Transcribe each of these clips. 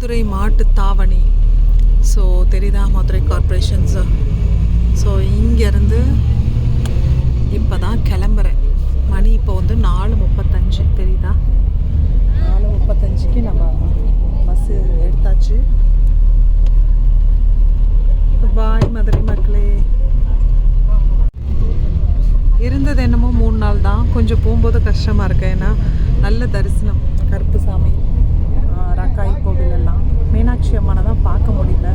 மதுரை மாட்டு தாவணி. ஸோ தெரியுதா? மதுரை கார்பரேஷன்ஸு ஸோ இங்கேருந்து இப்போ தான் கிளம்புறேன். மணி இப்போ வந்து நாலு முப்பத்தஞ்சு. தெரியுதா? நாலு முப்பத்தஞ்சுக்கு நம்ம பஸ்ஸு எடுத்தாச்சு. பாய் மதுரை மக்களே. இருந்தது என்னமோ மூணு நாள் தான். கொஞ்சம் போகும்போது கஷ்டமாக இருக்கு. ஏன்னா நல்ல தரிசனம். கருப்புசாமி. சாமி கோவிலெல்லாம் எல்லாம் மீனாட்சி அம்மனை தான் பார்க்க முடியல.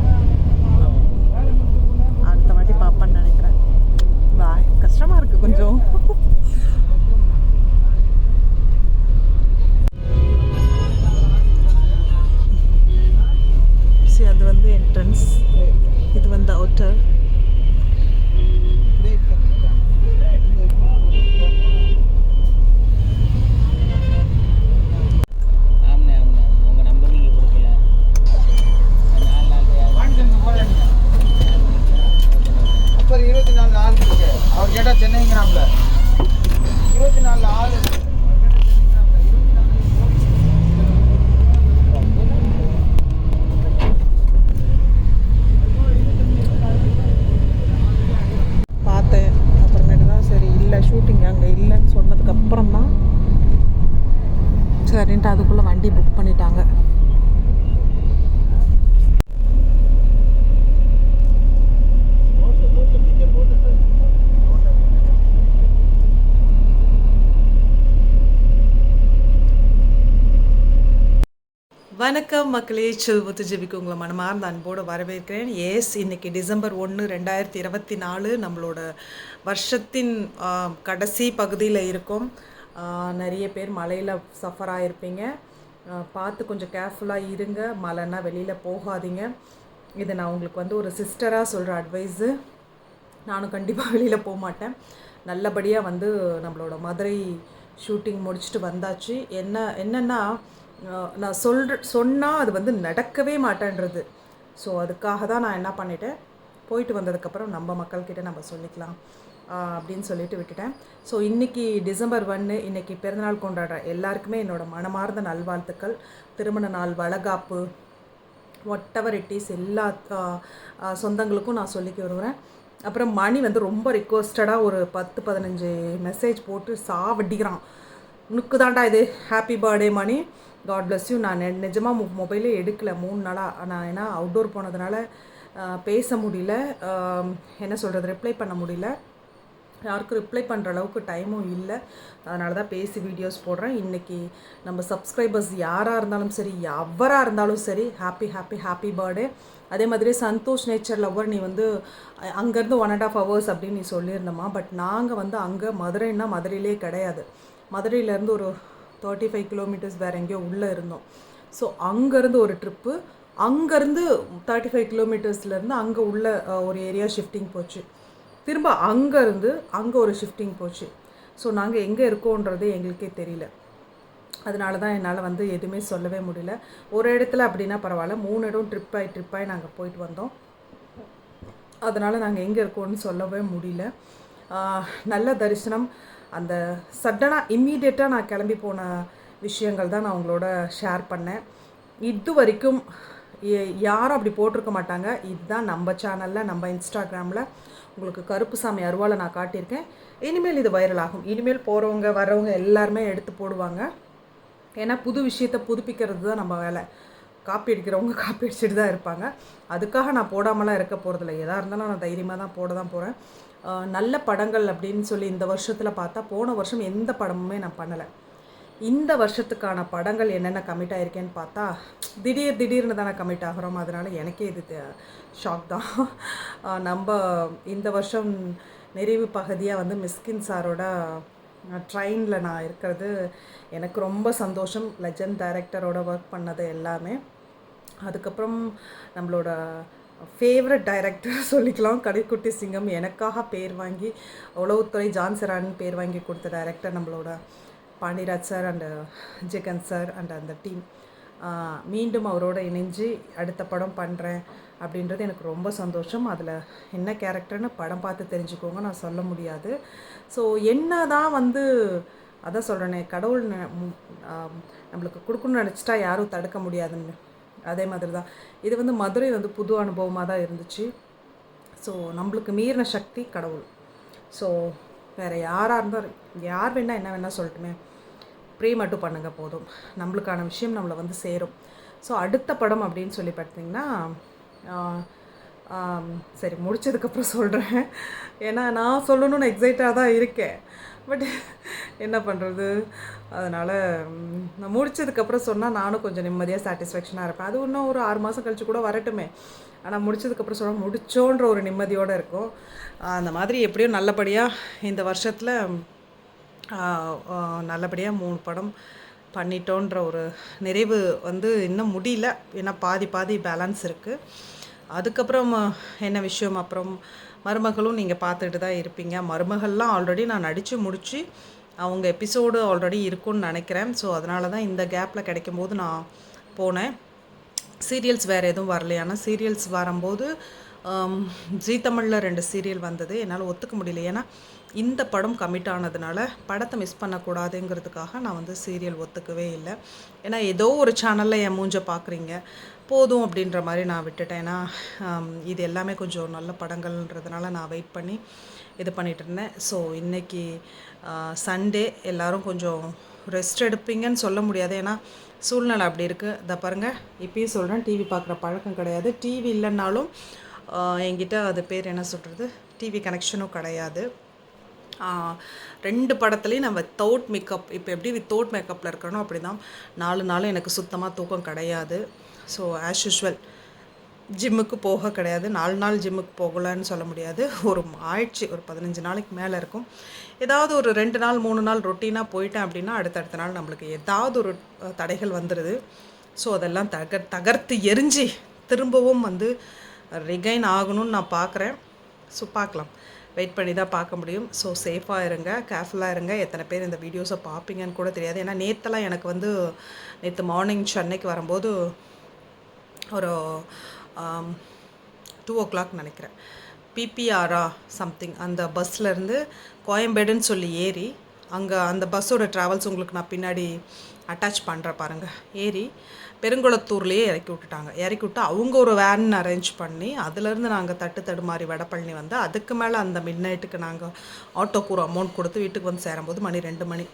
கேட்டால் சென்னைங்கிறாப்ல. இருபத்தி நாலு ஆள் பார்த்தேன். அப்புறமேட்டு தான் சரி இல்லை ஷூட்டிங் அங்கே இல்லைன்னு சொன்னதுக்கப்புறம் தான் சரின்ட்டு அதுக்குள்ளே வண்டி புக் பண்ணிட்டாங்க. வணக்கம் மக்களே. செல்வத்து ஜெபிக்கு உங்களை மனமார்ந்த அன்போடு வரவேற்கிறேன். ஏஸ் இன்னைக்கு டிசம்பர் ஒன்று ரெண்டாயிரத்தி இருபத்தி நாலு. நம்மளோட வருஷத்தின் கடைசி பகுதியில் இருக்கும். நிறைய பேர் மலையில் சஃபர் ஆகிருப்பீங்க பார்த்து கொஞ்சம் கேர்ஃபுல்லாக இருங்க. மழைன்னா வெளியில் போகாதீங்க. இது நான் உங்களுக்கு வந்து ஒரு சிஸ்டராக சொல்கிற அட்வைஸு நானும் கண்டிப்பாக வெளியில் போக மாட்டேன். நல்லபடியாக வந்து நம்மளோட மதுரை ஷூட்டிங் முடிச்சுட்டு வந்தாச்சு. என்ன என்னென்னா நான் சொல்ற சொன்னால் அது வந்து நடக்கவே மாட்டேன்றது. ஸோ அதுக்காக தான் நான் என்ன பண்ணிட்டேன்? போயிட்டு வந்ததுக்கப்புறம் நம்ம மக்கள்கிட்ட நம்ம சொல்லிக்கலாம் அப்படின்னு சொல்லிட்டு விட்டுட்டேன். ஸோ இன்றைக்கி டிசம்பர் ஒன்று இன்றைக்கி பிறந்தநாள் கொண்டாடுற எல்லாருக்குமே என்னோட மனமார்ந்த நல்வாழ்த்துக்கள். திருமண நாள் வளகாப்பு ஒட்டவர் எவர் இட் இஸ் எல்லா சொந்தங்களுக்கும் நான் சொல்லிக்க வருவேன் அப்புறம் மணி வந்து ரொம்ப ரிக்வஸ்டடாக ஒரு பத்து பதினஞ்சு மெசேஜ் போட்டு சாவடிக்கிறான். உனக்கு தாண்டா இது? Happy birthday Mani. God bless you நான் நிஜமாக மொபைலே எடுக்கலை. மூணு நாளாக நான் ஏன்னா அவுட்டோர் போனதுனால பேச முடியல. என்ன சொல்கிறது ரிப்ளை பண்ண முடியல. யாருக்கும் ரிப்ளை பண்ணுற அளவுக்கு டைமும் இல்லை. அதனால தான் பேசி வீடியோஸ் போடுறேன். இன்றைக்கி நம்ம சப்ஸ்கிரைபர்ஸ் யாராக இருந்தாலும் சரி எவராக இருந்தாலும் சரி ஹாப்பி ஹாப்பி ஹாப்பி பர்த்டே அதே மாதிரி சந்தோஷ் நேச்சர் லவ்வர் நீ வந்து அங்கேருந்து ஒன் அண்ட் ஆஃப் ஹவர்ஸ் அப்படின்னு நீ சொல்லியிருந்தம்மா. பட் நாங்கள் வந்து அங்கே மதுரைன்னா மதுரையிலே கிடையாது. மதுரையிலேருந்து ஒரு தேர்ட்டி ஃபைவ் கிலோமீட்டர்ஸ் வேறு எங்கேயோ உள்ளே இருந்தோம். ஸோ அங்கேருந்து ஒரு ட்ரிப்பு அங்கேருந்து தேர்ட்டி ஃபைவ் கிலோமீட்டர்ஸ்லேருந்து அங்கே உள்ள ஒரு ஏரியா ஷிஃப்டிங் போச்சு. திரும்ப அங்கேருந்து அங்கே ஒரு ஷிஃப்டிங் போச்சு. ஸோ நாங்கள் எங்கே இருக்கோன்றதே எங்களுக்கே தெரியல. அதனால தான் என்னால் வந்து எதுவுமே சொல்லவே முடியல. ஒரு இடத்துல அப்படின்னா பரவாயில்ல. மூணு இடம் ட்ரிப் ஆகி ட்ரிப் ஆகி நாங்கள் போயிட்டு வந்தோம். அதனால் நாங்கள் எங்கே இருக்கோம்னு சொல்லவே முடியல. நல்ல தரிசனம். அந்த சடனாக இம்மீடியட்டாக நான் கிளம்பி போன விஷயங்கள் தான் நான் உங்களோட ஷேர் பண்ணேன். இது வரைக்கும் யாரும் அப்படி போட்டிருக்க மாட்டாங்க. இதுதான் நம்ம சேனலில் நம்ம இன்ஸ்டாகிராமில் உங்களுக்கு கருப்பு சாமி அருவாலை நான் காட்டியிருக்கேன். இனிமேல் இது வைரல் ஆகும். இனிமேல் போகிறவங்க வர்றவங்க எல்லாருமே எடுத்து போடுவாங்க. ஏன்னா புது விஷயத்தை புதுப்பிக்கிறது தான் நம்ம வேலை. காப்பி அடிக்கிறவங்க காப்பி அடிச்சுட்டு தான் இருப்பாங்க. அதுக்காக நான் போடாமலாம் இருக்க போகிறதில்ல எதாக இருந்தாலும் நான் தைரியமாக தான் போட தான் போகிறேன் நல்ல படங்கள் அப்படின்னு சொல்லி இந்த வருஷத்தில் பார்த்தா போன வருஷம் எந்த படமுமே நான் பண்ணலை. இந்த வருஷத்துக்கான படங்கள் என்னென்ன கமிட் ஆகிருக்கேன்னு பார்த்தா திடீர் திடீர்னு தானே கமிட் ஆகிறோம் அதனால எனக்கே இது ஷாக் தான். நம்ம இந்த வருஷம் நிறைவு பகுதியாக வந்து மிஸ்கின் சாரோட ட்ரெயினில் நான் இருக்கிறது எனக்கு ரொம்ப சந்தோஷம். லெஜண்ட் டைரக்டரோட ஒர்க் பண்ணது எல்லாமே. அதுக்கப்புறம் நம்மளோட ஃபேவரட் டைரக்டர் சொல்லிக்கலாம். கடைக்குட்டி சிங்கம் எனக்காக பேர் வாங்கி உளவுத்துறை ஜான்சரான் பேர் வாங்கி கொடுத்த டைரக்டர் நம்மளோட Pandiraj sir and uh, Jegan sir and அந்த டீம் மீண்டும் அவரோட இணைஞ்சு அடுத்த படம் பண்ணுறேன் அப்படின்றது எனக்கு ரொம்ப சந்தோஷம். அதில் என்ன கேரக்டர்னு படம் பார்த்து தெரிஞ்சுக்கோங்க. நான் சொல்ல முடியாது. ஸோ என்ன தான் வந்து அதான் சொல்கிறேனே கடவுள் நம்மளுக்கு கொடுக்கணும்னு நினச்சிட்டா யாரும் தடுக்க முடியாதுன்னு. அதே மாதிரி தான் இது வந்து மதுரை வந்து புது அனுபவமாக தான் இருந்துச்சு. ஸோ நம்மளுக்கு மீறின சக்தி கடவுள். ஸோ வேறு யாராக இருந்தால் யார் வேணால் என்ன வேணால் சொல்லட்டுமே. ப்ரே மட்டும் பண்ணுங்க போதும். நம்மளுக்கான விஷயம் நம்மளை வந்து சேரும். ஸோ அடுத்த படம் அப்படின்னு சொல்லி பார்த்தீங்கன்னா சரி முடிச்சதுக்கப்புறம் சொல்கிறேன் ஏன்னா நான் சொல்லணும்னு எக்ஸைட்டாக தான் இருக்கேன். பட் என்ன பண்ணுறது அதனால் நான் முடித்ததுக்கப்புறம் சொன்னால் நானும் கொஞ்சம் நிம்மதியாக சாட்டிஸ்ஃபேக்ஷனாக இருப்பேன். அது இன்னும் ஒரு ஆறு மாதம் கழிச்சு கூட வரட்டுமே. ஆனால் முடிச்சதுக்கப்புறம் சொன்னால் முடிச்சோன்ற ஒரு நிம்மதியோடு இருக்கும். அந்த மாதிரி எப்படியோ நல்லபடியாக இந்த வருஷத்தில் நல்லபடியாக மூணு படம் பண்ணிட்டோன்ற ஒரு நிறைவு வந்து இன்னும் முடியல. ஏன்னா பாதி பாதி பேலன்ஸ் இருக்குது அதுக்கப்புறம் என்ன விஷயம்? அப்புறம் மருமகளும் நீங்கள் பார்த்துட்டு தான் இருப்பீங்க. மருமகள்லாம் ஆல்ரெடி நான் நடித்து முடித்து அவங்க எபிசோடு ஆல்ரெடி இருக்கும்னு நினைக்கிறேன். ஸோ அதனால தான் இந்த கேப்பில் கிடைக்கும்போது நான் போனேன். சீரியல்ஸ் வேறு எதுவும் வரலையானா சீரியல்ஸ் வரும்போது ஜீ தமிழில் ரெண்டு சீரியல் வந்தது. என்னால் ஒத்துக்க முடியல. ஏன்னா இந்த படம் கமிட் ஆனதுனால படத்தை மிஸ் பண்ணக்கூடாதுங்கிறதுக்காக நான் வந்து சீரியல் ஒத்துக்கவே இல்லை. ஏன்னா ஏதோ ஒரு சேனலில் என் மூஞ்ச பார்க்குறீங்க. போதும் அப்படின்ற மாதிரி நான் விட்டுட்டேன். ஏன்னா இது எல்லாமே கொஞ்சம் நல்ல படங்கள்ன்றதுனால நான் வெயிட் பண்ணி இது பண்ணிட்டு இருந்தேன். ஸோ இன்னைக்கு சண்டே எல்லோரும் கொஞ்சம் ரெஸ்ட் எடுப்பீங்கன்னு சொல்ல முடியாது. ஏன்னா சூழ்நிலை அப்படி இருக்குது இதை பாருங்கள் இப்பயும் சொல்கிறேன் டிவி பார்க்குற பழக்கம் கிடையாது. டிவி இல்லைன்னாலும் என்கிட்ட அது பேர் என்ன சொல்கிறது டிவி கனெக்ஷனும் கிடையாது. ரெண்டு படத்துலேயும் நான் வித்தவுட் மேக்கப் இப்போ எப்படி வித்தவுட் மேக்கப்பில் இருக்கணும் அப்படி தான் நாலு நாளும் எனக்கு சுத்தமாக தூக்கம் கிடையாது. ஸோ ஆஸ் யூஷுவல் ஜிம்முக்கு போக கிடையாது. நாலு நாள் ஜிம்முக்கு போகலன்னு சொல்ல முடியாது. ஒரு ஆயிடுச்சு. ஒரு பதினஞ்சு நாளைக்கு மேலே இருக்கும். ஏதாவது ஒரு ரெண்டு நாள் மூணு நாள் ரொட்டீனாக போயிட்டேன் அப்படின்னா அடுத்தடுத்த நாள் நம்மளுக்கு ஏதாவது ஒரு தடைகள் வந்துடுது ஸோ அதெல்லாம் தகர் தகர்த்து எரிஞ்சு திரும்பவும் வந்து ரிகைன் ஆகணும்னு நான் பார்க்குறேன் ஸோ பார்க்கலாம் வெயிட் பண்ணி தான் பார்க்க முடியும். ஸோ சேஃபாக இருங்க. கேர்ஃபுல்லாக இருங்க. எத்தனை பேர் இந்த வீடியோஸை பார்ப்பீங்கன்னு கூட தெரியாது. ஏன்னா நேற்றுலாம் எனக்கு வந்து நேற்று மார்னிங் சென்னைக்கு வரும்போது ஒரு டூ ஓ கிளாக் நினைக்கிறேன். பிபிஆரா சம்திங் அந்த பஸ்லேருந்து கோயம்பேடுன்னு சொல்லி ஏறி அங்கே அந்த பஸ்ஸோட ட்ராவல்ஸ் உங்களுக்கு நான் பின்னாடி அட்டாச் பண்ணுறேன் பாருங்கள் ஏறி பெருங்குளத்தூர்லேயே இறக்கி விட்டுட்டாங்க. இறக்கி விட்டு அவங்க ஒரு வேன் அரேஞ்ச் பண்ணி அதுலேருந்து நாங்கள் தட்டு தடுமாறி வடபழனி வந்து அதுக்கு மேலே அந்த மிட் நைட்டுக்கு நாங்கள் ஆட்டோக்கு ஒரு அமௌண்ட் கொடுத்து வீட்டுக்கு வந்து சேரும்போது மணி ரெண்டு மணி.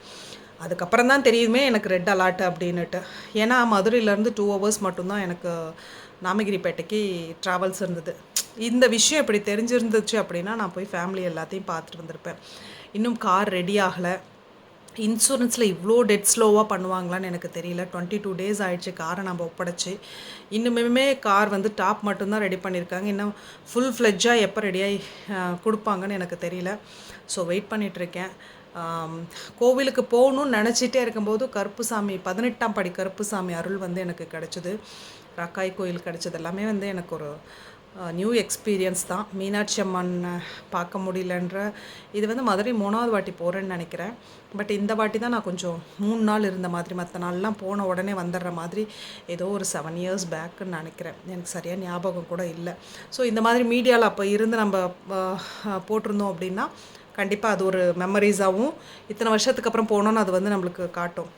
அதுக்கப்புறம் தான் தெரியுமே எனக்கு ரெட் அலாட் அப்படின்னுட்டு. ஏன்னா மதுரையிலேருந்து டூ ஹவர்ஸ் மட்டும்தான் எனக்கு நாமகிரிப்பேட்டைக்கு ட்ராவல்ஸ் இருந்தது. இந்த விஷயம் இப்படி தெரிஞ்சிருந்துச்சு அப்படின்னா நான் போய் ஃபேமிலி எல்லாத்தையும் பார்த்துட்டு வந்திருப்பேன் இன்னும் கார் ரெடி ஆகலை. இன்சூரன்ஸில் இவ்வளோ டெட் ஸ்லோவாக பண்ணுவாங்களான்னு எனக்கு தெரியல. டுவெண்ட்டி டூ டேஸ் ஆயிடுச்சு காரை நம்ம ஒப்படைச்சு. இன்னுமே கார் வந்து டாப் மட்டும்தான் ரெடி பண்ணியிருக்காங்க. இன்னும் ஃபுல் ஃப்ளெஜ்ஜாக எப்போ ரெடியாகி கொடுப்பாங்கன்னு எனக்கு தெரியல. ஸோ வெயிட் பண்ணிகிட்ருக்கேன் கோவிலுக்கு போகணும்னு நினச்சிட்டே இருக்கும்போது கருப்புசாமி பதினெட்டாம் படி கருப்புசாமி அருள் வந்து எனக்கு கிடச்சிது. ரக்காய் கோயில் கிடச்சது எல்லாமே வந்து எனக்கு ஒரு நியூ எக்ஸ்பீரியன்ஸ் தான். மீனாட்சி அம்மன் பார்க்க முடியலன்ற இது வந்து மதுரை மூணாவது வாட்டி போகிறேன்னு நினைக்கிறேன். பட் இந்த வாட்டி தான் நான் கொஞ்சம் மூணு நாள் இருந்த மாதிரி மற்ற நாள்லாம் போன உடனே வந்துடுற மாதிரி ஏதோ ஒரு செவன் இயர்ஸ் பேக்குன்னு நினைக்கிறேன். எனக்கு சரியாக ஞாபகம் கூட இல்லை. ஸோ இந்த மாதிரி மீடியாவில் அப்போ இருந்து நம்ம போட்டிருந்தோம் அப்படின்னா கண்டிப்பாக அது ஒரு மெமரிஸாகவும் இத்தனை வருஷத்துக்கு அப்புறம் போனோன்னு அது வந்து நம்மளுக்கு காட்டும்.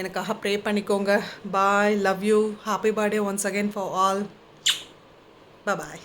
எனக்காக ப்ரே பண்ணிக்கோங்க. Bye love you happy birthday once again for all bye